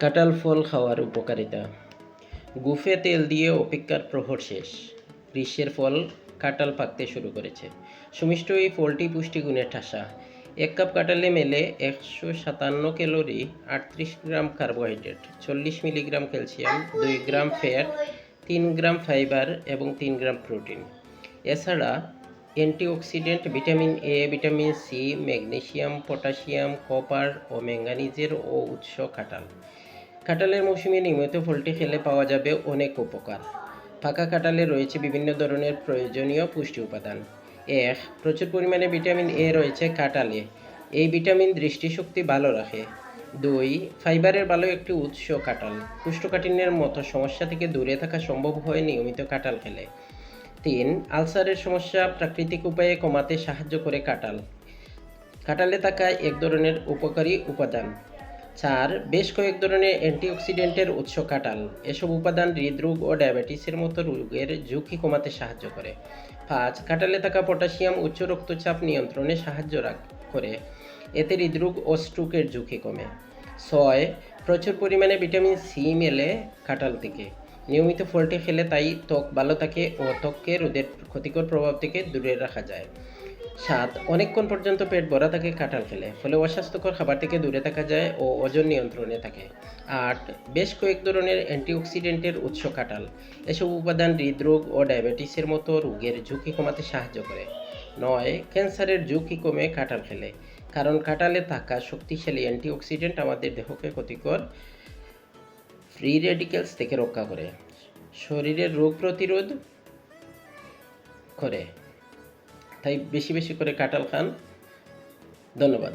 কাঁঠাল ফল খাওয়ার উপকারিতা। গুফে তেল দিয়ে অপেক্ষার প্রহর শেষ। গ্রীষ্মের ফল কাঁঠাল পাকতে শুরু করেছে। সুমিষ্ট এই ফলটি পুষ্টিগুণের ঠাসা। এক কাপ কাঁঠালে মেলে একশো সাতান্ন ক্যালোরি, আটত্রিশ গ্রাম কার্বোহাইড্রেট, চল্লিশ মিলিগ্রাম ক্যালসিয়াম, দুই গ্রাম ফ্যাট, তিন গ্রাম ফাইবার এবং তিন গ্রাম প্রোটিন। এছাড়া antioxidant vitamin A, vitamin C, magnesium, potassium, copper ও ম্যাঙ্গানিজের ও উৎস কাঁঠাল। কাঁঠালের মৌসুমে নিয়মিত ফলটি খেলে পাওয়া যাবে অনেক উপকার। পাকা কাঁঠালে রয়েছে বিভিন্ন ধরনের প্রয়োজনীয় পুষ্টি উপাদান। এক, প্রচুর পরিমাণে ভিটামিন এ রয়েছে কাঁঠালে। এই ভিটামিন দৃষ্টিশক্তি ভালো রাখে। দুই, ফাইবারের ভালো একটি উৎস কাঁঠাল। কুষ্ঠকাঠিন্যের মতো সমস্যা থেকে দূরে থাকা সম্ভব হয় নিয়মিত কাঁঠাল খেলে। তিন, আলসারের সমস্যা প্রাকৃতিক উপায়ে কমাতে সাহায্য করে কাঁঠাল। কাঁঠালে থাকা এক ধরনের উপকারী উপাদান। চার, বেশ কয়েক ধরনের অ্যান্টিঅক্সিডেন্টের উৎস কাঁঠাল এসব উপাদান হৃদরোগ ও ডায়াবেটিসের মতো রোগের ঝুঁকি কমাতে সাহায্য করে। পাঁচ কাঁঠালে থাকা পটাশিয়াম উচ্চ রক্তচাপ নিয়ন্ত্রণে সাহায্য করে। এতে হৃদরোগ ও স্ট্রোকের ঝুঁকি কমে। ছয়, প্রচুর পরিমাণে ভিটামিন সি মেলে কাঁঠাল থেকে। নিয়মিত ফলটি খেলে তাই ত্বক ভালো থাকে ও ত্বককে রোদের ক্ষতিকর প্রভাব থেকে দূরে রাখা যায়। সাত অনেকক্ষণ পর্যন্ত পেট ভরা থাকে কাঁঠাল খেলে, ফলে অস্বাস্থ্যকর খাবার থেকে দূরে থাকা যায় ও ওজন নিয়ন্ত্রণে থাকে। আট বেশ কয়েক ধরনের অ্যান্টিঅক্সিডেন্টের উৎস কাঁঠাল। এসব উপাদান হৃদরোগ ও ডায়াবেটিসের মতো রোগের ঝুঁকি কমাতে সাহায্য করে। নয়, ক্যান্সারের ঝুঁকি কমে কাঁঠাল খেলে, কারণ কাঁঠালে থাকা শক্তিশালী অ্যান্টিঅক্সিডেন্ট আমাদের দেহকে ক্ষতিকর ফ্রি রেডিক্যালস থেকে রক্ষা করে। শরীরের রোগ প্রতিরোধ করে। তাই বেশি বেশি করে কাঁঠাল খান। ধন্যবাদ।